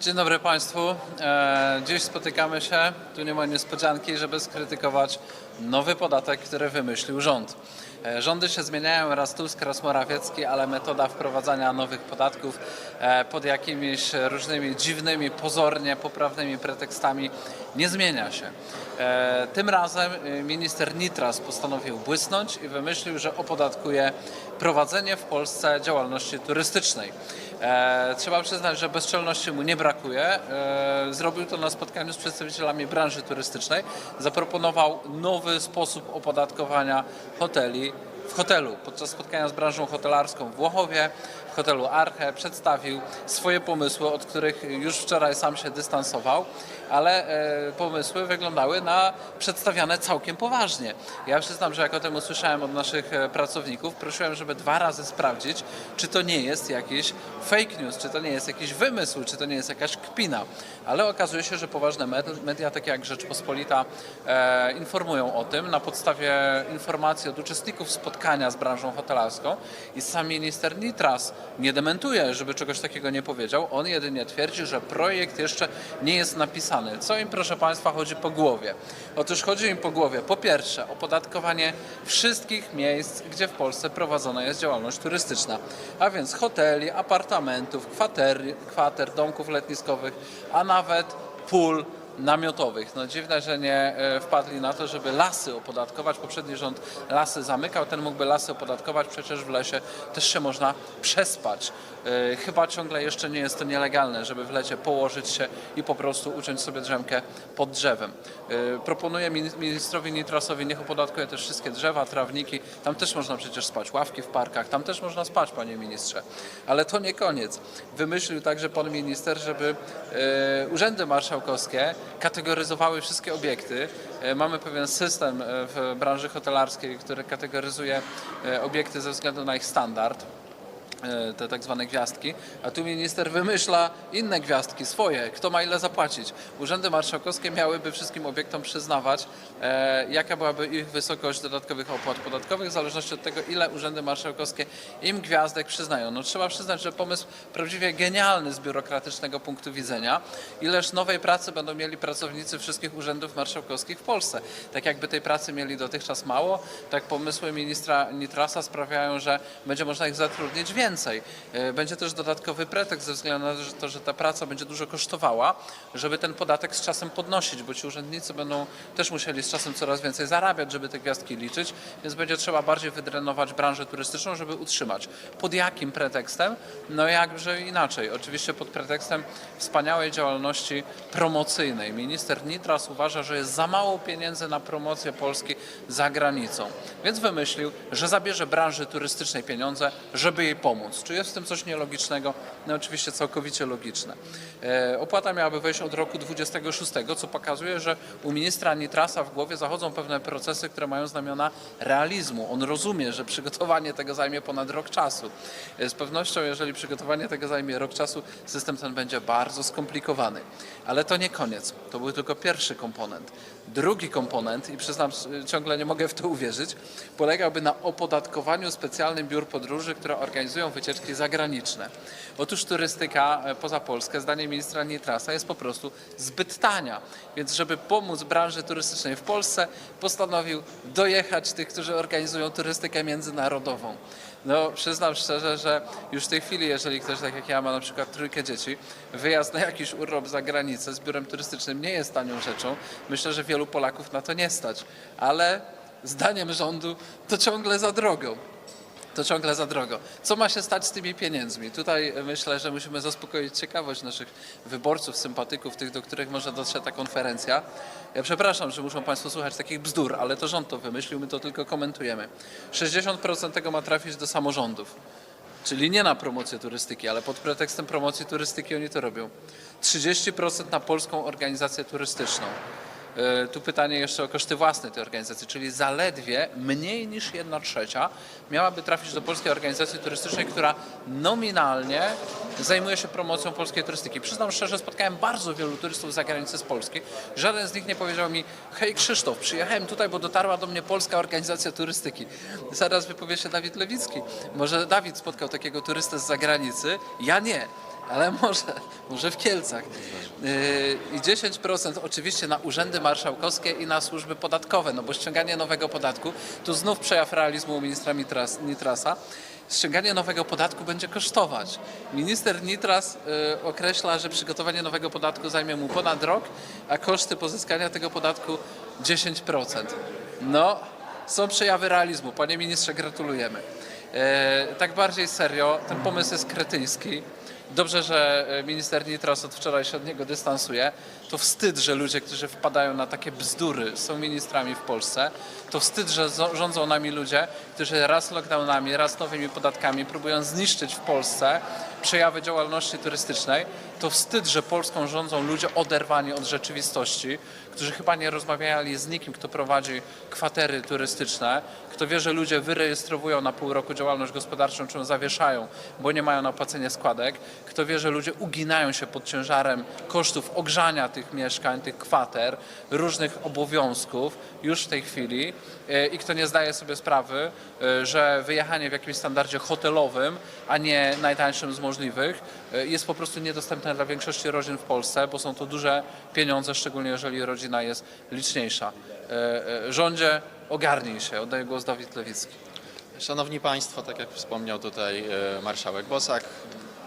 Dzień dobry Państwu. E, Dziś spotykamy się, tu nie ma niespodzianki, żeby skrytykować nowy podatek, który wymyślił rząd. E, Rządy się zmieniają, raz Tusk, raz Morawiecki, ale metoda wprowadzania nowych podatków e, pod jakimiś różnymi dziwnymi, pozornie poprawnymi pretekstami nie zmienia się. Tym razem minister Nitras postanowił błysnąć i wymyślił, że opodatkuje prowadzenie w Polsce działalności turystycznej. E, trzeba przyznać, że bezczelności mu nie brakuje. E, zrobił to na spotkaniu z przedstawicielami branży turystycznej. Zaproponował nowy sposób opodatkowania hoteli w hotelu. Podczas spotkania z branżą hotelarską w Włochowie, w hotelu Arche, przedstawił swoje pomysły, od których już wczoraj sam się dystansował, ale e, pomysły wyglądały na przedstawiane całkiem poważnie. Ja przyznam, że jak o tym usłyszałem od naszych e, pracowników, prosiłem, żeby dwa razy sprawdzić, czy to nie jest jakiś fake news, czy to nie jest jakiś wymysł, czy to nie jest jakaś kpina. Ale okazuje się, że poważne med- media, takie jak Rzeczpospolita, e, informują o tym na podstawie informacji od uczestników spotkania z branżą hotelarską i sam minister Nitras nie dementuje, żeby czegoś takiego nie powiedział. On jedynie twierdzi, że projekt jeszcze nie jest napisany. Co im, proszę Państwa, chodzi po głowie? Otóż chodzi im po głowie, po pierwsze, opodatkowanie wszystkich miejsc, gdzie w Polsce prowadzona jest działalność turystyczna, a więc hoteli, apartamentów, kwater, kwater domków letniskowych, a nawet pól namiotowych. No dziwne, że nie e, wpadli na to, żeby lasy opodatkować. Poprzedni rząd lasy zamykał, ten mógłby lasy opodatkować, przecież w lesie też się można przespać. E, Chyba ciągle jeszcze nie jest to nielegalne, żeby w lecie położyć się i po prostu uciąć sobie drzemkę pod drzewem. E, Proponuję mini- ministrowi Nitrasowi, niech opodatkuje też wszystkie drzewa, trawniki. Tam też można przecież spać, ławki w parkach, tam też można spać, panie ministrze. Ale to nie koniec. Wymyślił także pan minister, żeby urzędy marszałkowskie kategoryzowały wszystkie obiekty. E, Mamy pewien system e, w branży hotelarskiej, który kategoryzuje e, obiekty ze względu na ich standard te tak zwane gwiazdki, a tu minister wymyśla inne gwiazdki, swoje, kto ma ile zapłacić. Urzędy marszałkowskie miałyby wszystkim obiektom przyznawać, e, jaka byłaby ich wysokość dodatkowych opłat podatkowych, w zależności od tego, ile urzędy marszałkowskie im gwiazdek przyznają. No trzeba przyznać, że pomysł prawdziwie genialny z biurokratycznego punktu widzenia. Ileż nowej pracy będą mieli pracownicy wszystkich urzędów marszałkowskich w Polsce. Tak jakby tej pracy mieli dotychczas mało, tak pomysły ministra Nitrasa sprawiają, że będzie można ich zatrudnić więcej. E, Będzie też dodatkowy pretekst ze względu na to, że ta praca będzie dużo kosztowała, żeby ten podatek z czasem podnosić, bo ci urzędnicy będą też musieli z czasem coraz więcej zarabiać, żeby te gwiazdki liczyć, więc będzie trzeba bardziej wydrenować branżę turystyczną, żeby utrzymać. Pod jakim pretekstem? No jakże inaczej. Oczywiście pod pretekstem wspaniałej działalności promocyjnej. Minister Nitras uważa, że jest za mało pieniędzy na promocję Polski za granicą, więc wymyślił, że zabierze branży turystycznej pieniądze, żeby jej pomóc. Czy jest w tym coś nielogicznego? No oczywiście całkowicie logiczne. E, opłata miałaby wejść od roku 26, co pokazuje, że u ministra Nitrasa w głowie zachodzą pewne procesy, które mają znamiona realizmu. On rozumie, że przygotowanie tego zajmie ponad rok czasu. E, Z pewnością, jeżeli przygotowanie tego zajmie rok czasu, system ten będzie bardzo skomplikowany. Ale to nie koniec. To był tylko pierwszy komponent. Drugi komponent, i przyznam, ciągle nie mogę w to uwierzyć, polegałby na opodatkowaniu specjalnych biur podróży, które organizują wycieczki zagraniczne. Otóż turystyka e, poza Polskę, zdaniem ministra Nitrasa, jest po prostu zbyt tania. Więc żeby pomóc branży turystycznej w Polsce, postanowił dojechać tych, którzy organizują turystykę międzynarodową. No, przyznam szczerze, że już w tej chwili, jeżeli ktoś tak jak ja ma na przykład trójkę dzieci, wyjazd na jakiś urlop za granicę z biurem turystycznym nie jest tanią rzeczą. Myślę, że wielu Polaków na to nie stać, ale zdaniem rządu to ciągle za drogo. To ciągle za drogo. Co ma się stać z tymi pieniędzmi? Tutaj myślę, że musimy zaspokoić ciekawość naszych wyborców, sympatyków, tych, do których może dotrzeć ta konferencja. Ja przepraszam, że muszą Państwo słuchać takich bzdur, ale to rząd to wymyślił, my to tylko komentujemy. 60% tego ma trafić do samorządów. Czyli nie na promocję turystyki, ale pod pretekstem promocji turystyki oni to robią. 30% na polską organizację turystyczną. E, Tu pytanie jeszcze o koszty własne tej organizacji, czyli zaledwie mniej niż 1 trzecia miałaby trafić do polskiej organizacji turystycznej, która nominalnie zajmuje się promocją polskiej turystyki. Przyznam szczerze, spotkałem bardzo wielu turystów z zagranicy z Polski. Żaden z nich nie powiedział mi, hej Krzysztof, przyjechałem tutaj, bo dotarła do mnie polska organizacja turystyki. Zaraz wypowie się Dawid Lewicki. Może Dawid spotkał takiego turystę z zagranicy, ja nie. Ale może, może w Kielcach. Yy, I 10% oczywiście na urzędy marszałkowskie i na służby podatkowe, no bo ściąganie nowego podatku, tu znów przejaw realizmu ministra Nitrasa, ściąganie nowego podatku będzie kosztować. Minister Nitras y, określa, że przygotowanie nowego podatku zajmie mu ponad rok, a koszty pozyskania tego podatku 10%. No, są przejawy realizmu. Panie ministrze, gratulujemy. E, tak bardziej serio, ten pomysł jest kretyński. Dobrze, że e, minister Nitras od wczoraj się od niego dystansuje. To wstyd, że ludzie, którzy wpadają na takie bzdury, są ministrami w Polsce. To wstyd, że rządzą nami ludzie, którzy raz lockdownami, raz nowymi podatkami próbują zniszczyć w Polsce przejawy działalności turystycznej. To wstyd, że Polską rządzą ludzie oderwani od rzeczywistości, którzy chyba nie rozmawiali z nikim, kto prowadzi kwatery turystyczne, kto wie, że ludzie wyrejestrowują na pół roku działalność gospodarczą, czy ją zawieszają, bo nie mają na płacenie składek, kto wie, że ludzie uginają się pod ciężarem kosztów ogrzania tych mieszkań, tych kwater, różnych obowiązków już w tej chwili e, i kto nie zdaje sobie sprawy, e, że wyjechanie w jakimś standardzie hotelowym, a nie najtańszym z możliwych, e, jest po prostu niedostępne dla większości rodzin w Polsce, bo są to duże pieniądze, szczególnie jeżeli rodzina jest liczniejsza. Rządzie, ogarnij się. Oddaję głos Dawid Lewicki. Szanowni Państwo, tak jak wspomniał tutaj e, marszałek Bosak,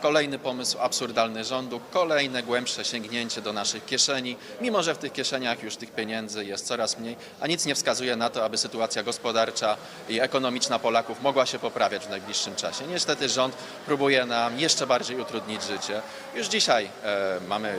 kolejny pomysł absurdalny rządu, kolejne głębsze sięgnięcie do naszych kieszeni, mimo że w tych kieszeniach już tych pieniędzy jest coraz mniej, a nic nie wskazuje na to, aby sytuacja gospodarcza i ekonomiczna Polaków mogła się poprawiać w najbliższym czasie. Niestety rząd próbuje nam jeszcze bardziej utrudnić życie. Już dzisiaj e, mamy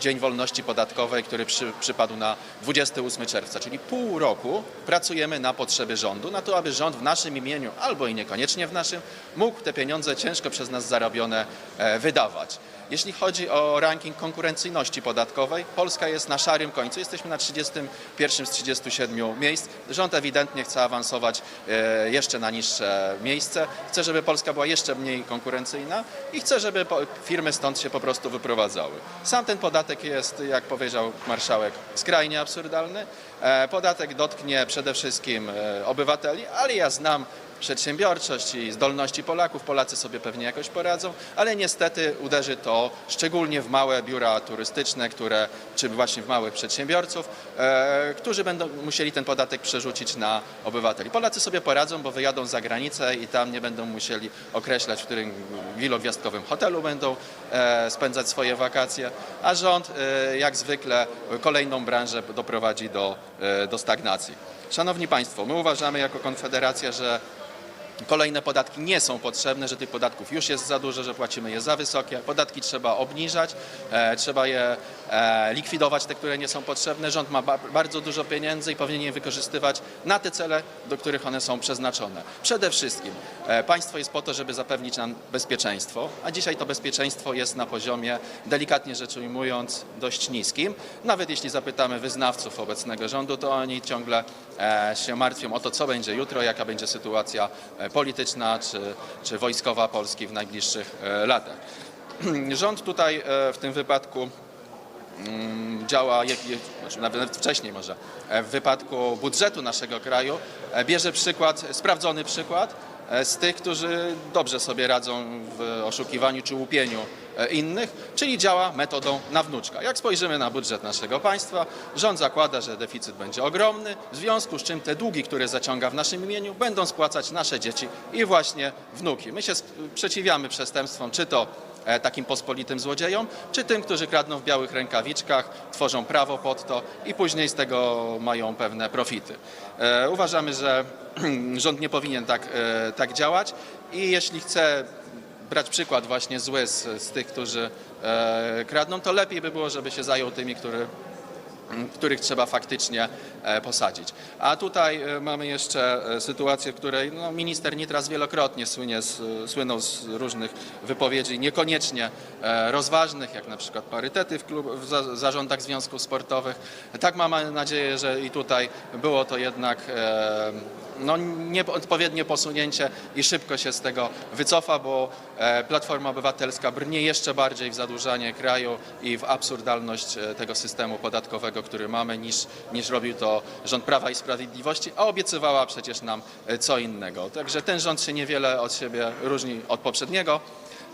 Dzień Wolności Podatkowej, który przy, przypadł na 28 czerwca, czyli pół roku pracujemy na potrzeby rządu, na to, aby rząd w naszym imieniu, albo i niekoniecznie w naszym, mógł te pieniądze ciężko przez nas zarobione e, wydawać. Jeśli chodzi o ranking konkurencyjności podatkowej, Polska jest na szarym końcu. Jesteśmy na 31 z 37 miejsc. Rząd ewidentnie chce awansować e, jeszcze na niższe miejsce. Chce, żeby Polska była jeszcze mniej konkurencyjna i chce, żeby firmy stąd się po prostu wyprowadzały. Sam ten podatek jest, jak powiedział marszałek, skrajnie absurdalny. E, Podatek dotknie przede wszystkim e, obywateli, ale ja znam przedsiębiorczość i zdolności Polaków. Polacy sobie pewnie jakoś poradzą, ale niestety uderzy to szczególnie w małe biura turystyczne, które, czy właśnie w małych przedsiębiorców, e, którzy będą musieli ten podatek przerzucić na obywateli. Polacy sobie poradzą, bo wyjadą za granicę i tam nie będą musieli określać, w którym wielogwiazdkowym hotelu będą e, spędzać swoje wakacje, a rząd e, jak zwykle kolejną branżę doprowadzi do, e, do stagnacji. Szanowni Państwo, my uważamy jako Konfederacja, że Kolejne podatki nie są potrzebne, że tych podatków już jest za dużo, że płacimy je za wysokie. Podatki trzeba obniżać, e, trzeba je likwidować, te, które nie są potrzebne. Rząd ma ba bardzo dużo pieniędzy i powinien je wykorzystywać na te cele, do których one są przeznaczone. Przede wszystkim e, państwo jest po to, żeby zapewnić nam bezpieczeństwo, a dzisiaj to bezpieczeństwo jest na poziomie, delikatnie rzecz ujmując, dość niskim. Nawet jeśli zapytamy wyznawców obecnego rządu, to oni ciągle e, się martwią o to, co będzie jutro, jaka będzie sytuacja e, polityczna czy, czy wojskowa Polski w najbliższych e, latach. Rząd tutaj e, w tym wypadku działa, je, je, znaczy nawet wcześniej może, e, w wypadku budżetu naszego kraju, e, bierze przykład, sprawdzony przykład e, z tych, którzy dobrze sobie radzą w oszukiwaniu czy łupieniu innych, czyli działa metodą na wnuczka. Jak spojrzymy na budżet naszego państwa, rząd zakłada, że deficyt będzie ogromny, w związku z czym te długi, które zaciąga w naszym imieniu, będą spłacać nasze dzieci i właśnie wnuki. My się sprzeciwiamy przestępstwom, czy to takim pospolitym złodziejom, czy tym, którzy kradną w białych rękawiczkach, tworzą prawo pod to i później z tego mają pewne profity. E, Uważamy, że rząd nie powinien tak, e, tak działać i jeśli chce brać przykład właśnie zły z, z tych, którzy e, kradną, to lepiej by było, żeby się zajął tymi, który, których trzeba faktycznie e, posadzić. A tutaj e, mamy jeszcze e, sytuację, w której no, minister Nitras wielokrotnie słynie z, słynął z różnych wypowiedzi niekoniecznie rozważnych, jak na przykład parytety w, klub, w za- zarządach związków sportowych. Tak mam nadzieję, że i tutaj było to jednak no, nieodpowiednie posunięcie i szybko się z tego wycofa, bo e, Platforma Obywatelska brnie jeszcze bardziej w zadłużanie kraju i w absurdalność e, tego systemu podatkowego, który mamy, niż, niż robił to rząd Prawa i Sprawiedliwości, a obiecywała przecież nam e, co innego. Także ten rząd się niewiele od siebie różni od poprzedniego.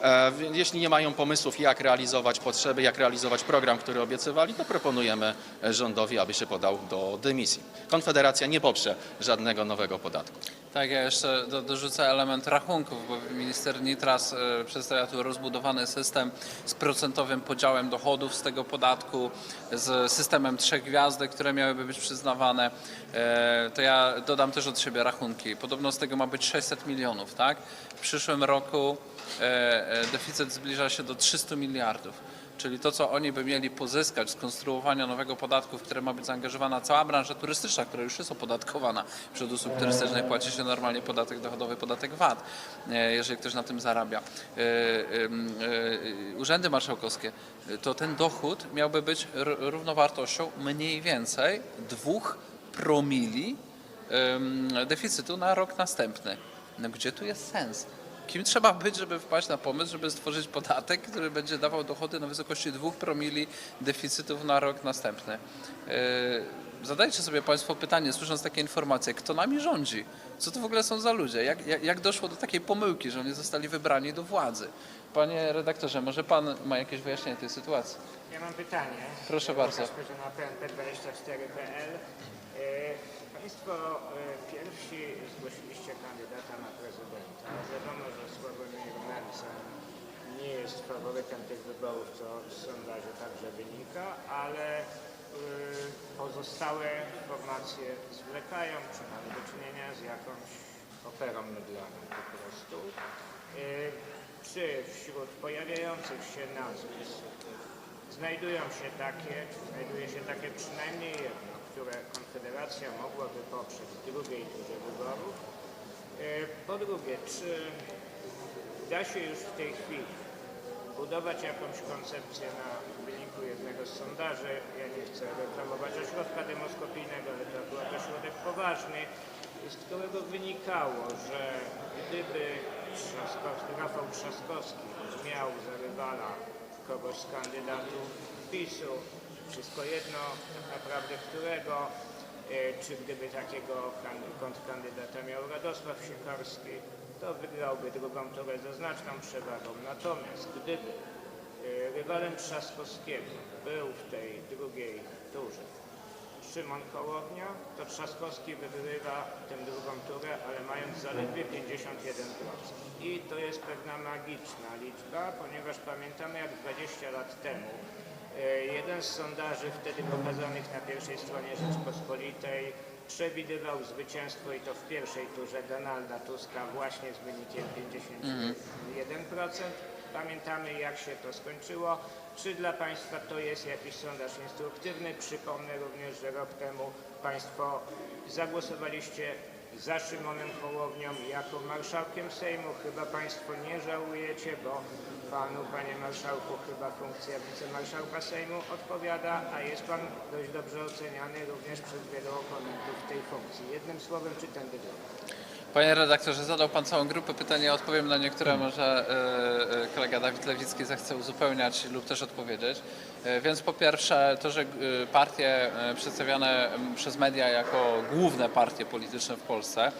E, Jeśli nie mają pomysłów, jak realizować potrzeby, jak realizować program, który obiecywali, to proponujemy rządowi, aby się podał do dymisji. Konfederacja nie poprze żadnego nowego podatku. Tak, ja jeszcze do, dorzucę element rachunków, bo minister Nitras e, przedstawia tu rozbudowany system z procentowym podziałem dochodów z tego podatku, z systemem trzech gwiazdek, które miałyby być przyznawane. E, to ja dodam też od siebie rachunki. Podobno z tego ma być 600 milionów, tak? W przyszłym roku e, deficyt zbliża się do 300 miliardów. Czyli to, co oni by mieli pozyskać z konstruowania nowego podatku, w które ma być zaangażowana cała branża turystyczna, która już jest opodatkowana. Wśród usług turystycznych płaci się normalnie podatek dochodowy, podatek VAT, e, jeżeli ktoś na tym zarabia. E, e, Urzędy marszałkowskie, to ten dochód miałby być równowartością mniej więcej dwóch promili deficytu na rok następny. No gdzie tu jest sens? Kim trzeba być, żeby wpaść na pomysł, żeby stworzyć podatek, który będzie dawał dochody na wysokości 2 promili deficytów na rok następny? Yy, Zadajcie sobie Państwo pytanie, słysząc takie informacje, kto nami rządzi? Co to w ogóle są za ludzie? Jak, jak, jak doszło do takiej pomyłki, że oni zostali wybrani do władzy? Panie redaktorze, może Pan ma jakieś wyjaśnienie tej sytuacji? Ja mam pytanie. Proszę bardzo. Na pnp24.pl. Państwo e, pierwsi zgłosiliście kandydata na prezydenta. Wiadomo, że Sławomir Mencen nie jest faworytem tych wyborów, co z sondaży także wynika, ale e, pozostałe formacje zwlekają, czy mamy do czynienia z jakąś operą mydlaną po prostu. E, Czy wśród pojawiających się nazwisk Znajdują się takie, znajduje się takie przynajmniej jedno, które Konfederacja mogłaby poprzeć w drugiej turze wyborów. E, Po drugie, czy da się już w tej chwili budować jakąś koncepcję na wyniku jednego z sondaży? Ja nie chcę reklamować ośrodka demoskopijnego, ale to akurat ośrodek poważny, z którego wynikało, że gdyby Trzaskowski, Rafał Trzaskowski miał za rywala kogoś z kandydatów PiSu, wszystko jedno tak naprawdę którego, e, czy gdyby takiego kan- kontrkandydata miał Radosław Sikorski, to wygrałby drugą turę ze znaczną przewagą. Natomiast gdyby e, rywalem Trzaskowskiego był w tej drugiej turze Szymon Hołownia, to Trzaskowski wygrywa tę drugą turę, ale mając zaledwie 51%. I to jest pewna magiczna liczba, ponieważ pamiętamy jak 20 lat temu jeden z sondaży wtedy pokazanych na pierwszej stronie Rzeczpospolitej przewidywał zwycięstwo i to w pierwszej turze Donalda Tuska właśnie z wynikiem 51%. Pamiętamy jak się to skończyło. Czy dla Państwa to jest jakiś sondaż instruktywny? Przypomnę również, że rok temu Państwo zagłosowaliście za Szymonem Hołownią jako marszałkiem Sejmu. Chyba Państwo nie żałujecie, bo Panu, Panie Marszałku, chyba funkcja wicemarszałka Sejmu odpowiada, a jest Pan dość dobrze oceniany również przez wielu oponentów tej funkcji. Jednym słowem, czy tędy droga? Panie redaktorze, zadał Pan całą grupę pytań, ja odpowiem na niektóre, może e, e, kolega Dawid Lewicki zechce uzupełniać lub też odpowiedzieć. E, Więc po pierwsze to, że partie przedstawiane przez media jako główne partie polityczne w Polsce,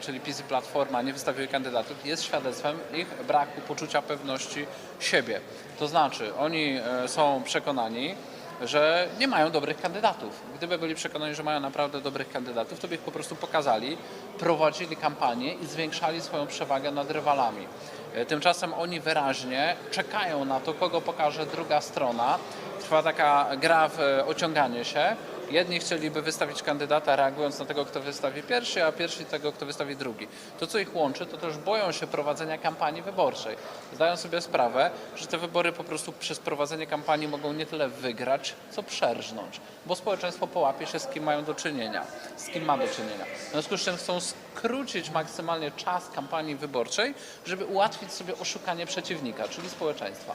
czyli PiS i Platforma nie wystawiły kandydatów, jest świadectwem ich braku poczucia pewności siebie. To znaczy, oni są przekonani, że nie mają dobrych kandydatów. Gdyby byli przekonani, że mają naprawdę dobrych kandydatów, to by ich po prostu pokazali, prowadzili kampanię i zwiększali swoją przewagę nad rywalami. E, Tymczasem oni wyraźnie czekają na to, kogo pokaże druga strona. Trwa taka gra w e, ociąganie się. Jedni chcieliby wystawić kandydata reagując na tego, kto wystawi pierwszy, a pierwsi tego, kto wystawi drugi. To, co ich łączy, to też boją się prowadzenia kampanii wyborczej. Zdają sobie sprawę, że te wybory po prostu przez prowadzenie kampanii mogą nie tyle wygrać, co przerżnąć, bo społeczeństwo połapie się, z kim mają do czynienia, z kim ma do czynienia. W związku z czym chcą skrócić maksymalnie czas kampanii wyborczej, żeby ułatwić sobie oszukanie przeciwnika, czyli społeczeństwa.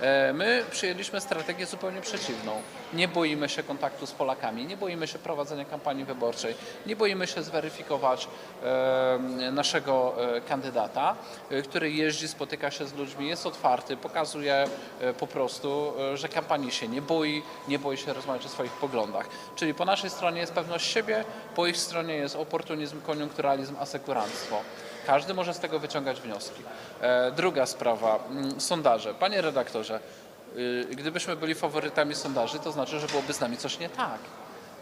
E, My przyjęliśmy strategię zupełnie przeciwną. Nie boimy się kontaktu z Polakami, nie boimy się prowadzenia kampanii wyborczej, nie boimy się zweryfikować naszego e, kandydata, e, który jeździ, spotyka się z ludźmi, jest otwarty, pokazuje po prostu, że kampanii się nie boi, nie boi się rozmawiać o swoich poglądach. Czyli po naszej stronie jest pewność siebie, po ich stronie jest oportunizm, koniunkturalizm, asekuranstwo. Każdy może z tego wyciągać wnioski. E, druga sprawa, mm, sondaże. Panie redaktorze, y, gdybyśmy byli faworytami sondaży, to znaczy, że byłoby z nami coś nie tak.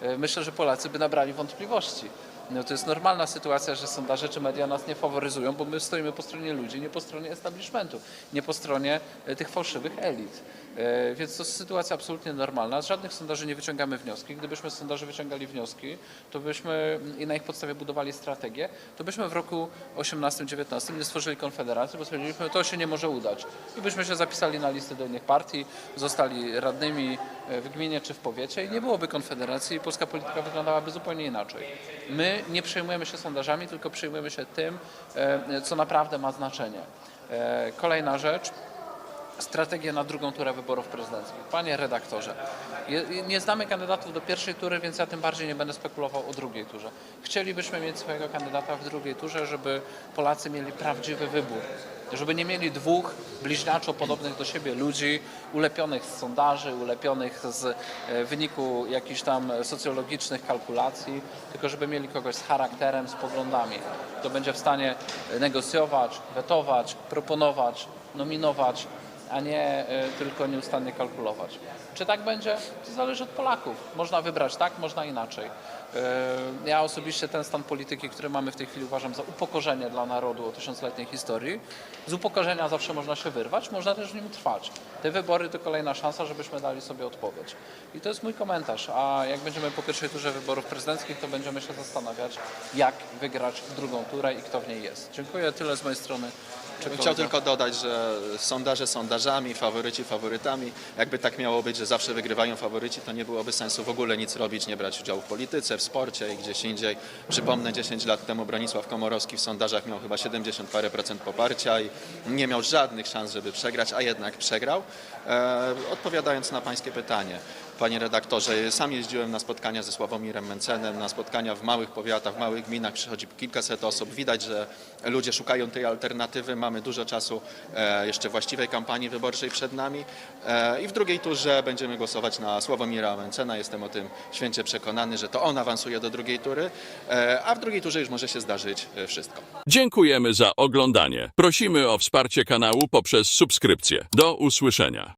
E, Myślę, że Polacy by nabrali wątpliwości. No to jest normalna sytuacja, że sondaże czy media nas nie faworyzują, bo my stoimy po stronie ludzi, nie po stronie establishmentu, nie po stronie e, tych fałszywych elit. E, Więc to jest sytuacja absolutnie normalna. Z żadnych sondaży nie wyciągamy wnioski. Gdybyśmy z sondaży wyciągali wnioski, to byśmy i na ich podstawie budowali strategię, to byśmy w roku 18-19 nie stworzyli konfederacji, bo stwierdziliśmy, że to się nie może udać. I byśmy się zapisali na listy do innych partii, zostali radnymi e, w gminie czy w powiecie i nie byłoby konfederacji i polska polityka wyglądałaby zupełnie inaczej. My nie przejmujemy się sondażami, tylko przejmujemy się tym, e, co naprawdę ma znaczenie. Kolejna rzecz, strategię na drugą turę wyborów prezydenckich. Panie redaktorze, nie znamy kandydatów do pierwszej tury, więc ja tym bardziej nie będę spekulował o drugiej turze. Chcielibyśmy mieć swojego kandydata w drugiej turze, żeby Polacy mieli prawdziwy wybór. Żeby nie mieli dwóch bliźniaczo podobnych do siebie ludzi, ulepionych z sondaży, ulepionych z e, wyniku jakichś tam socjologicznych kalkulacji, tylko żeby mieli kogoś z charakterem, z poglądami, kto będzie w stanie negocjować, wetować, proponować, nominować, a nie e, tylko nieustannie kalkulować. Czy tak będzie? To zależy od Polaków. Można wybrać tak, można inaczej. E, Ja osobiście ten stan polityki, który mamy w tej chwili uważam za upokorzenie dla narodu o tysiącletniej historii. Z upokorzenia zawsze można się wyrwać, można też w nim trwać. Te wybory to kolejna szansa, żebyśmy dali sobie odpowiedź. I to jest mój komentarz. A jak będziemy po pierwszej turze wyborów prezydenckich, to będziemy się zastanawiać, jak wygrać drugą turę i kto w niej jest. Dziękuję, tyle z mojej strony. Czy Chciał kolega- tylko dodać, że sondaże sondażami, faworyci faworytami. Jakby tak miało być, że zawsze wygrywają faworyci, to nie byłoby sensu w ogóle nic robić, nie brać udziału w polityce, w sporcie i gdzieś indziej. Przypomnę, 10 lat temu Bronisław Komorowski w sondażach miał chyba 70 parę procent poparcia i nie miał żadnych szans, żeby przegrać, a jednak przegrał. E, odpowiadając na pańskie pytanie, panie redaktorze, sam jeździłem na spotkania ze Sławomirem Mencenem, na spotkania w małych powiatach, w małych gminach, przychodzi kilkaset osób. Widać, że ludzie szukają tej alternatywy. Mamy dużo czasu e, jeszcze właściwej kampanii wyborczej przed nami e, i w drugiej turze będziemy głosować na Sławomira Mencena. Jestem o tym święcie przekonany, że to on awansuje do drugiej tury, e, a w drugiej turze już może się zdarzyć wszystko. Dziękujemy za oglądanie. Prosimy o wsparcie kanału poprzez subskrypcję. Do usłyszenia.